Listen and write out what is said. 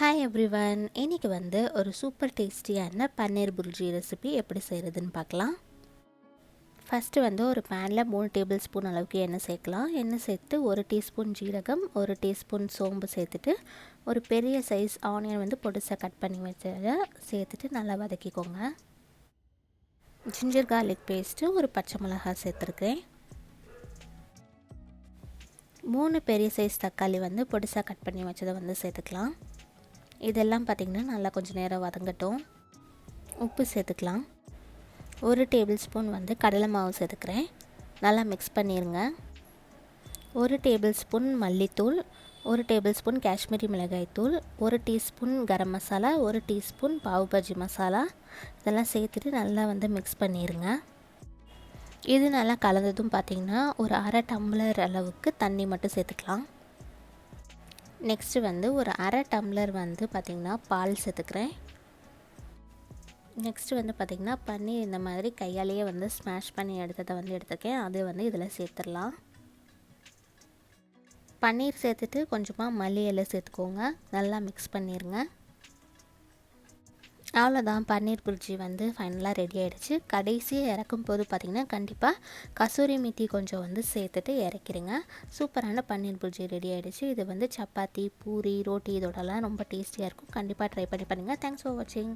Hi every one இன்றைக்கி வந்து ஒரு சூப்பர் டேஸ்டியான பன்னீர் புர்ஜி ரெசிபி எப்படி செய்கிறதுன்னு பார்க்கலாம். ஃபஸ்ட்டு வந்து ஒரு பேனில் மூணு டேபிள் ஸ்பூன் அளவுக்கு எண்ணெய் சேர்க்கலாம். எண்ணெய் சேர்த்து ஒரு டீஸ்பூன் ஜீரகம் ஒரு டீஸ்பூன் சோம்பு சேர்த்துட்டு ஒரு பெரிய சைஸ் ஆனியன் வந்து பொடிசாக கட் பண்ணி வச்சதை சேர்த்துட்டு நல்லா வதக்கிக்கோங்க. ஜிஞ்சர் கார்லிக் பேஸ்ட்டு ஒரு பச்சை மிளகாய் சேர்த்துருக்கேன். மூணு பெரிய சைஸ் தக்காளி வந்து பொடிசாக கட் பண்ணி வச்சதை வந்து சேர்த்துக்கலாம். இதெல்லாம் பார்த்திங்கன்னா நல்லா கொஞ்சம் நேரம் வதங்கட்டும். உப்பு சேர்த்துக்கலாம். ஒரு டேபிள் ஸ்பூன் வந்து கடலை மாவு சேர்த்துக்கிறேன். நல்லா மிக்ஸ் பண்ணிடுங்க ஒரு டேபிள் ஸ்பூன் மல்லித்தூள் ஒரு டேபிள் ஸ்பூன் காஷ்மீரி மிளகாய் தூள் ஒரு டீஸ்பூன் கரம் மசாலா ஒரு டீஸ்பூன் பாவு பஜ்ஜி மசாலா. இதெல்லாம் சேர்த்துட்டு நல்லா வந்து மிக்ஸ் பண்ணிடுங்க இது நல்லா கலந்ததும் பார்த்திங்கன்னா ஒரு அரை டம்ளர் அளவுக்கு தண்ணி மட்டும் சேர்த்துக்கலாம். நெக்ஸ்ட்டு வந்து ஒரு அரை டம்ளர் வந்து பார்த்திங்கன்னா பால் சேர்த்துக்கிறேன். நெக்ஸ்ட்டு வந்து பார்த்திங்கன்னா பன்னீர் இந்த மாதிரி கையாலேயே வந்து ஸ்மாஷ் பண்ணி எடுத்ததை வந்து எடுத்துருக்கேன் அது வந்து இதில் சேர்த்துடலாம். பன்னீர் சேர்த்துட்டு கொஞ்சமாக மல்லி இலை சேர்த்துக்கோங்க. நல்லா மிக்ஸ் பண்ணிடுங்க அவ்வளோதான். பன்னீர் புரிஜி வந்து ஃபைனலாக ரெடி ஆகிடுச்சு கடைசியாக இறக்கும் போது பார்த்திங்கன்னா கண்டிப்பாக கசூரி மீத்தி கொஞ்சம் வந்து சேர்த்துட்டு இறக்கிடுங்க சூப்பரான பன்னீர் புரிஜி ரெடி ஆகிடுச்சு இது வந்து சப்பாத்தி பூரி ரோட்டி இதோடலாம் ரொம்ப டேஸ்டியாக இருக்கும். கண்டிப்பாக ட்ரை பண்ணி பண்ணுங்கள் தேங்க்ஸ் ஃபார் வாட்சிங்